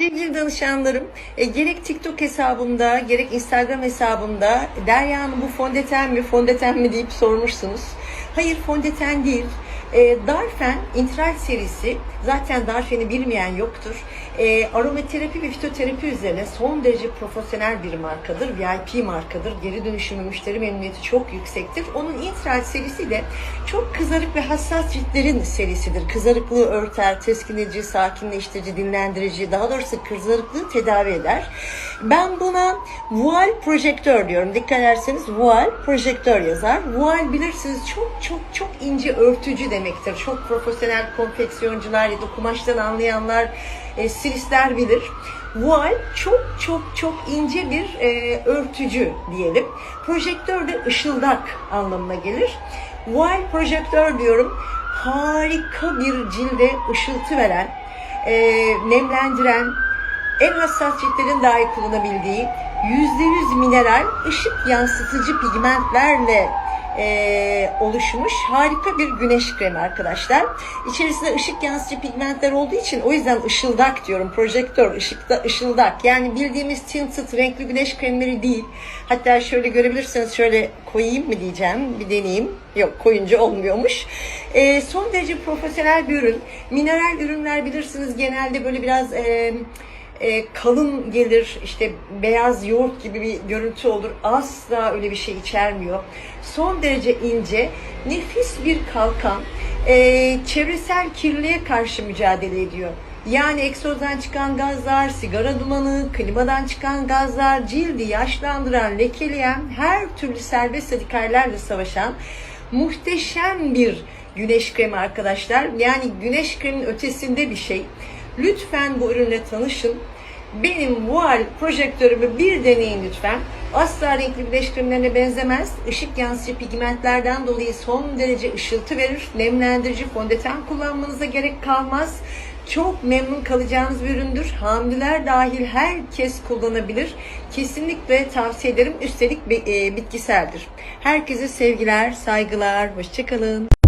Sevgili danışanlarım, e, gerek TikTok hesabımda, gerek Instagram hesabımda Derya Hanım bu fondöten mi, fondöten mi deyip sormuşsunuz. Hayır fondöten değil. E, Darfen intral serisi, zaten Darfen'i bilmeyen yoktur. E, aromaterapi ve fitoterapi üzerine son derece profesyonel bir markadır. VIP markadır. Geri dönüşümü müşteri memnuniyeti çok yüksektir. Onun intral serisi de çok kızarık ve hassas ciltlerin serisidir. Kızarıklığı örter, teskinleyici, sakinleştirici, dinlendirici, daha doğrusu kızarıklığı tedavi eder. Ben buna voal projektör diyorum. Dikkat ederseniz voal projektör yazar. Voal bilirsiniz çok çok çok ince örtücü demektir. Çok profesyonel konfeksiyoncular ya da kumaştan anlayanlar, e, stilistler bilir. Voal çok çok çok ince bir e, örtücü diyelim. Projektör de ışıldak anlamına gelir. Voal projektör diyorum. Harika bir cilde ışıltı veren, e, nemlendiren, en hassas ciltlerin dahi kullanabildiği %100 mineral ışık yansıtıcı pigmentlerle e, oluşmuş harika bir güneş kremi arkadaşlar. İçerisinde ışık yansıtıcı pigmentler olduğu için o yüzden ışıldak diyorum. Projektör ışıkta ışıldak. Yani bildiğimiz tinted renkli güneş kremleri değil. Hatta şöyle görebilirsiniz şöyle koyayım mı diyeceğim. Bir deneyeyim. Yok koyunca olmuyormuş. E, son derece profesyonel bir ürün. Mineral ürünler bilirsiniz genelde böyle biraz... E, e, kalın gelir, işte beyaz yoğurt gibi bir görüntü olur. Asla öyle bir şey içermiyor. Son derece ince, nefis bir kalkan. E, çevresel kirliliğe karşı mücadele ediyor. Yani egzozdan çıkan gazlar, sigara dumanı, klimadan çıkan gazlar, cildi yaşlandıran, lekeleyen, her türlü serbest radikallerle savaşan muhteşem bir güneş kremi arkadaşlar. Yani güneş kremin ötesinde bir şey. Lütfen bu ürünle tanışın. Benim voal projektörümü bir deneyin lütfen. Asla renkli güneş kremlerine benzemez. Işık yansıtıcı pigmentlerden dolayı son derece ışıltı verir. Nemlendirici fondöten kullanmanıza gerek kalmaz. Çok memnun kalacağınız bir üründür. Hamileler dahil herkes kullanabilir. Kesinlikle tavsiye ederim. Üstelik e, bitkiseldir. Herkese sevgiler, saygılar, hoşçakalın.